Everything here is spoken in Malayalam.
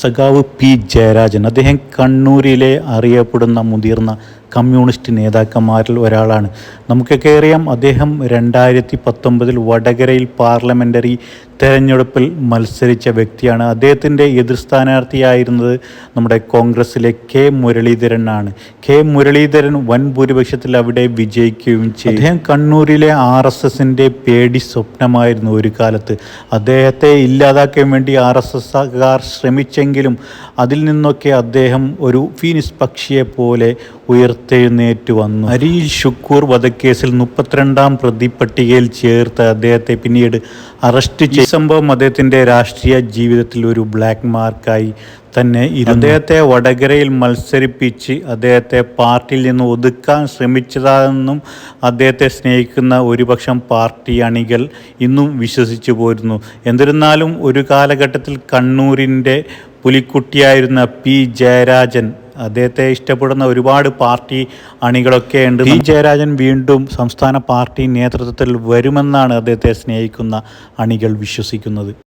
സഖാവ് പി ജയരാജൻ. അദ്ദേഹം കണ്ണൂരിലെ അറിയപ്പെടുന്ന മുതിർന്ന കമ്മ്യൂണിസ്റ്റ് നേതാക്കന്മാരിൽ ഒരാളാണ്. നമുക്കൊക്കെ അറിയാം അദ്ദേഹം രണ്ടായിരത്തി പത്തൊമ്പതിൽ വടകരയിൽ പാർലമെന്ററി തെരഞ്ഞെടുപ്പിൽ മത്സരിച്ച വ്യക്തിയാണ്. അദ്ദേഹത്തിന്റെ എതിർ സ്ഥാനാർത്ഥിയായിരുന്നത് നമ്മുടെ കോൺഗ്രസ്സിലെ കെ മുരളീധരനാണ്. കെ മുരളീധരൻ വൻ ഭൂരിപക്ഷത്തിൽ അവിടെ വിജയിക്കുകയും ചെയ്തു. അദ്ദേഹം കണ്ണൂരിലെ ആർ എസ് എസിന്റെ പേടി സ്വപ്നമായിരുന്നു ഒരു കാലത്ത്. അദ്ദേഹത്തെ ഇല്ലാതാക്കാൻ വേണ്ടി ആർ എസ് എസ്കാർ ശ്രമിച്ചെങ്കിലും അതിൽ നിന്നൊക്കെ അദ്ദേഹം ഒരു ഫീനിസ് പക്ഷിയെ പോലെ ഉയർത്തെഴുന്നേറ്റ് വന്നു. അരിയിൽ ഷുക്കൂർ വധക്കേസിൽ മുപ്പത്തിരണ്ടാം പ്രതി പട്ടികയിൽ ചേർത്ത് അദ്ദേഹത്തെ പിന്നീട് അറസ്റ്റ് ചെയ്ത. സംഭവം അദ്ദേഹത്തിന്റെ രാഷ്ട്രീയ ജീവിതത്തിൽ ഒരു ബ്ലാക്ക് മാർക്കായി തന്നെ. അദ്ദേഹത്തെ വടകരയിൽ മത്സരിപ്പിച്ച് അദ്ദേഹത്തെ പാർട്ടിയിൽ നിന്ന് ഒതുക്കാൻ ശ്രമിച്ചതാണെന്നും അദ്ദേഹത്തെ സ്നേഹിക്കുന്ന ഒരുപക്ഷം പാർട്ടി അണികൾ ഇന്നും വിശ്വസിച്ചു പോരുന്നു. എന്നിരുന്നാലും ഒരു കാലഘട്ടത്തിൽ കണ്ണൂരിന്റെ പുലിക്കുട്ടിയായിരുന്ന പി ജയരാജൻ അദ്ദേഹത്തെ ഇഷ്ടപ്പെടുന്ന ഒരുപാട് പാർട്ടി അണികളൊക്കെ ഉണ്ട്. പി. ജയരാജൻ വീണ്ടും സംസ്ഥാന പാർട്ടി നേതൃത്വത്തിൽ വരുമെന്നാണ് അദ്ദേഹത്തെ സ്നേഹിക്കുന്ന അണികൾ വിശ്വസിക്കുന്നത്.